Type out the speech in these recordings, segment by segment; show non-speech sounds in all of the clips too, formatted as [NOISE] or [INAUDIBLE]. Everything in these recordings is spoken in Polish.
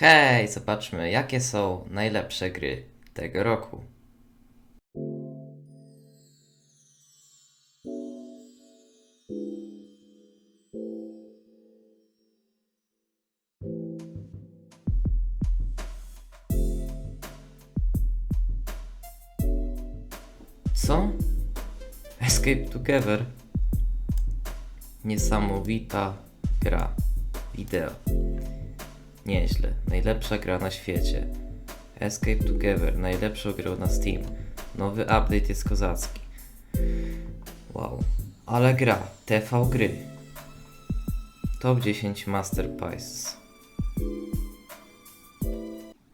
Hej, zobaczmy, jakie są najlepsze gry tego roku. Co? Escape Together. Niesamowita gra. Wideo. Nieźle. Najlepsza gra na świecie. Escape Together. Najlepszą grą na Steam. Nowy update jest kozacki. Wow. Ale gra. TV gry. Top 10 Masterpieces.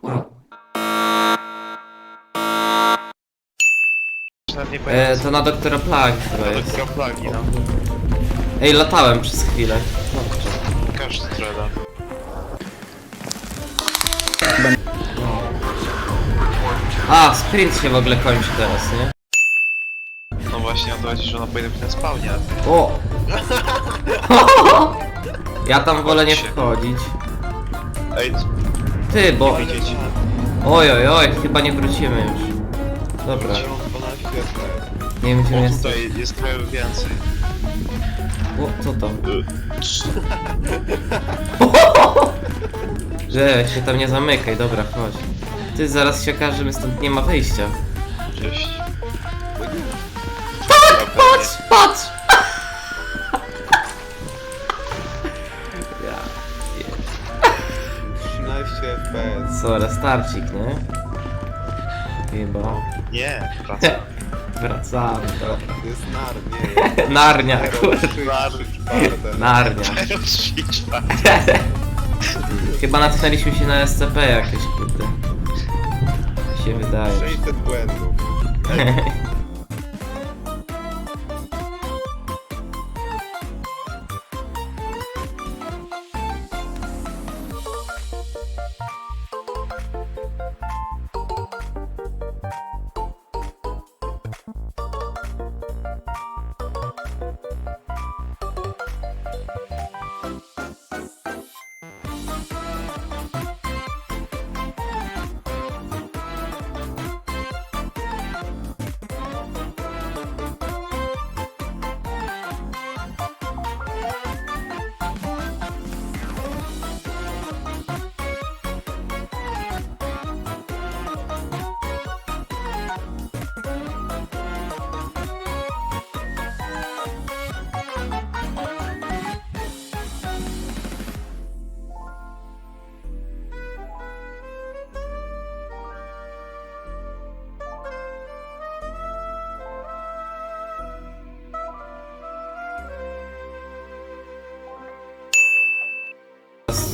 Wow. Nawet nie E, to na doktora Plagi chyba jest. Plagi, no. Ej, latałem przez chwilę. A, sprint się w ogóle kończy teraz, nie? No właśnie, o to chodzi, że ona powinna być na spawnie. O! [LAUGHS] Ja tam wolę nie wchodzić. Ej, Ty, bo... widzieć. Oj, oj, oj, chyba nie wrócimy już. Dobra, Zielony 12 FPS. nie wiem gdzie O, jest. tutaj jest trochę więcej. O, co to? [LAUGHS] [LAUGHS] Że się tam nie zamykaj, dobra, chodź. Ty, zaraz się okaże, że stąd nie ma wyjścia. Cześć. Patrz, patrz! Ja... 13 FPS. Co, restarcik, nie? Chyba. Nie, wracam. Wracamy, dobra. To jest nar, nie. Narnia, kurde. [LAUGHS] Czwarte. Narnia. [LAUGHS] [LAUGHS] Chyba natknęliśmy się na SCP jakieś, kurde. Mi się wydaje. 600 błędów. [LAUGHS]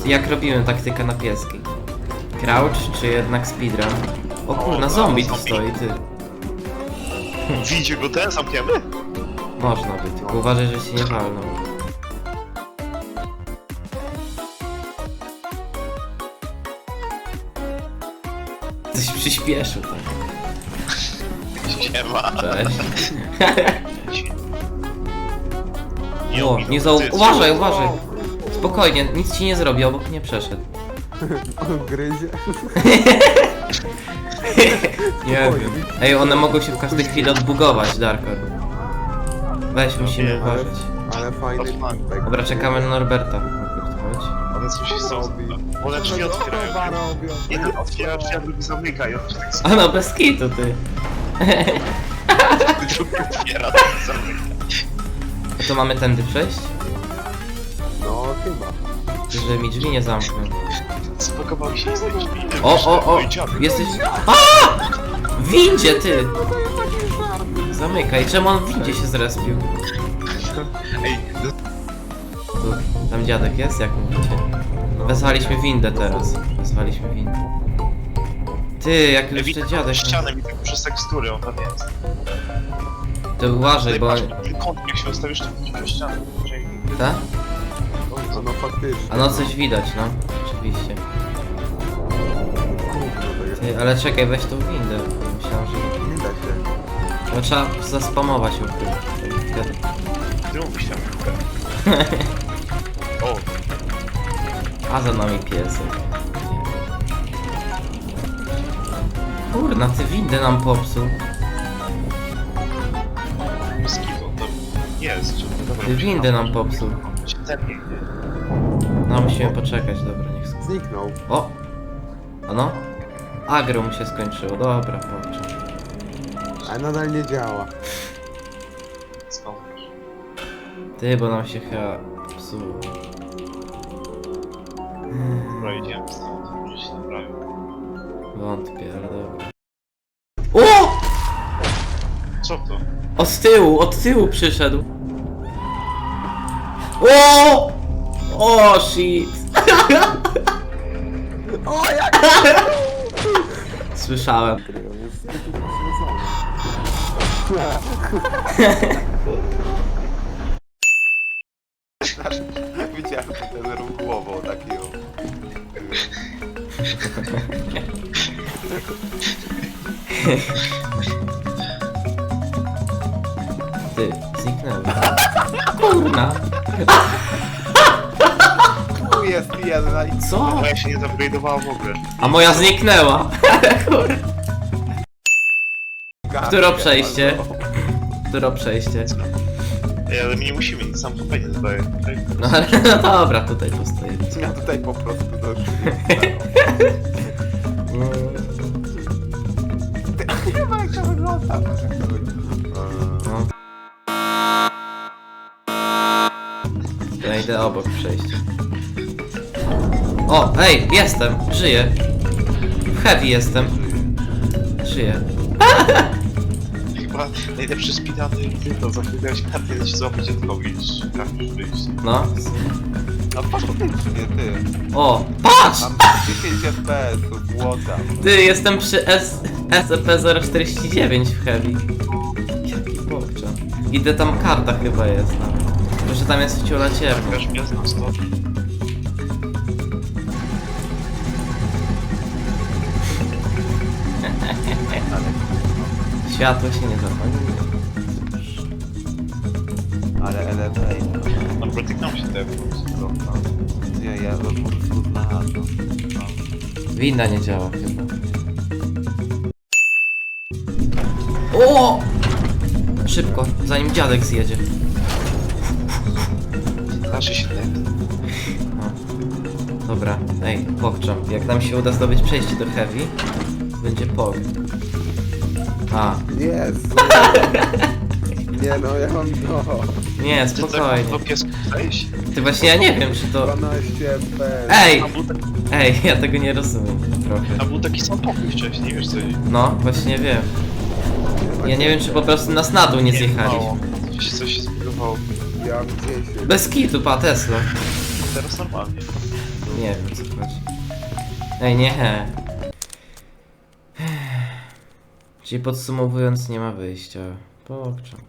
Jak robimy taktykę na pieski? Crouch czy jednak speedrun? O kurna, zombie tu stoi, ty. Widzicie go ten, zamkniemy? Można by, tylko uważaj, że się nie walną. Coś przyspieszył tak. Siema. Cześć. Nie [LAUGHS] O, nie zau... Uważaj, uważaj. Spokojnie, nic ci nie zrobi, obok nie przeszedł. [LAUGHS] On gryzie. [LAUGHS] Nie wiem. Ej, one mogą się w każdej chwili odbugować, Darkor. Weź, musimy wiem, uważać. Ale fajny feedback. Dobra, czekamy na Norberta. Norbert, chodź. One coś są... One drzwi otwierają. Robią. Jeden otwiera drzwi, a drugi zamyka i on A no, bez kitu, ty. drugi otwiera, tak zamyka. A to mamy tędy przejść? No chyba. Żeby mi drzwi nie zamknął. Spakował się z tej drzwi. O, o, o! Jesteś... A! W windzie, ty! Zamykaj, czemu on w windzie się zrespił? Ej, Tu, tam dziadek jest, jak mówicie? Wezwaliśmy windę teraz. Wezwaliśmy windę. Ty, jak jeszcze widzę dziadek... ścianę mi tak przez tekstury, on tam jest. To uważaj, Tutaj bo... patrz, kąt jak się ustawisz, to widzisz przez ścianę. Czyli- Ta? No, no faktycznie. A no coś widać, no. Oczywiście. To jest. Ty, ale czekaj, weź tą windę. Myślałem, że... Nie da się. No trzeba zaspamować ją wtedy. Wtedy. Zrób ścianę. O, A za nami piesek. Nie. Kurna, ty windę nam popsuł. Moskiwo, to jest. Czy to dobra? Ty windę nam popsuł. Się tepnie, nie? No, musimy poczekać, dobra, niech sk- Zniknął. O! A no? Agro mu się skończyło, dobra, chłopcze. Ale nadal nie działa. Skąd? Ty, bo nam się chyba psuło. Dobra, idziemy stąd. Może się naprawił. Wątpię, ale dobra. O! Co to? Od tyłu, od tyłu przyszedł. O! O, shit. [LAUGHS] O, jak Słyszałem. On [LAUGHS] jest. Widziałem ten ruch głową taki o. Ty, zniknęły. Kurna. Tu jest jedna i Co? Moja się nie w ogóle. A moja zniknęła. [LAUGHS] Kurna. Które przejście? Które przejście? Ej, ale my nie musimy, nic sam tutaj nie zdaje. No ale [LAUGHS] no dobra, tutaj postoję. Ja tutaj po prostu. Nie ma jak to wygląda. No. Ja idę obok przejścia. O, ej, jestem, żyję. W heavy jestem. Żyję. Chyba najlepszy speedany to zapomniałeś kartę się złapać odpowiedź. Trafisz wyjść. No. No faktycznie ty. O, patrz! Mam 10 FPS-ów, łota. Ty, jestem przy S SCP-049 w heavy. Jaki bokcza. Idę tam karta chyba jest nawet. Tylko, że tam jest wciula ciemno. Wiesz, mnie znam Światło się nie zapaliło. Ale elevator. No protyknął się tepnął. Nie, ja po prostu znalazłem. No. Winda nie działa chyba. O! Szybko, zanim dziadek zjedzie. Nasze się tepnął. No. Dobra, ej, pokczam. Jak nam się uda zdobyć przejście do heavy, będzie pog. A, Jezu. [LAUGHS] Nie no, ja mam no. nie, Ty tak spokojnie. do piesku? Ty właśnie ja nie wiem, czy to... 12 FPS. Ej! Tam był, taki, Ej, ja tego nie rozumiem trochę. tam był taki sam pokój wcześniej, wiesz co? No, właśnie wiem. Ja nie wiem, czy po prostu nas na dół nie zjechaliśmy. mało. Coś, coś się zbudowało. Ja mam 10. Bez kitu, pa, Tesla. Teraz normalnie. Nie wiem, co chodzi. Ej, nie. Czyli podsumowując, nie ma wyjścia. Pokczam.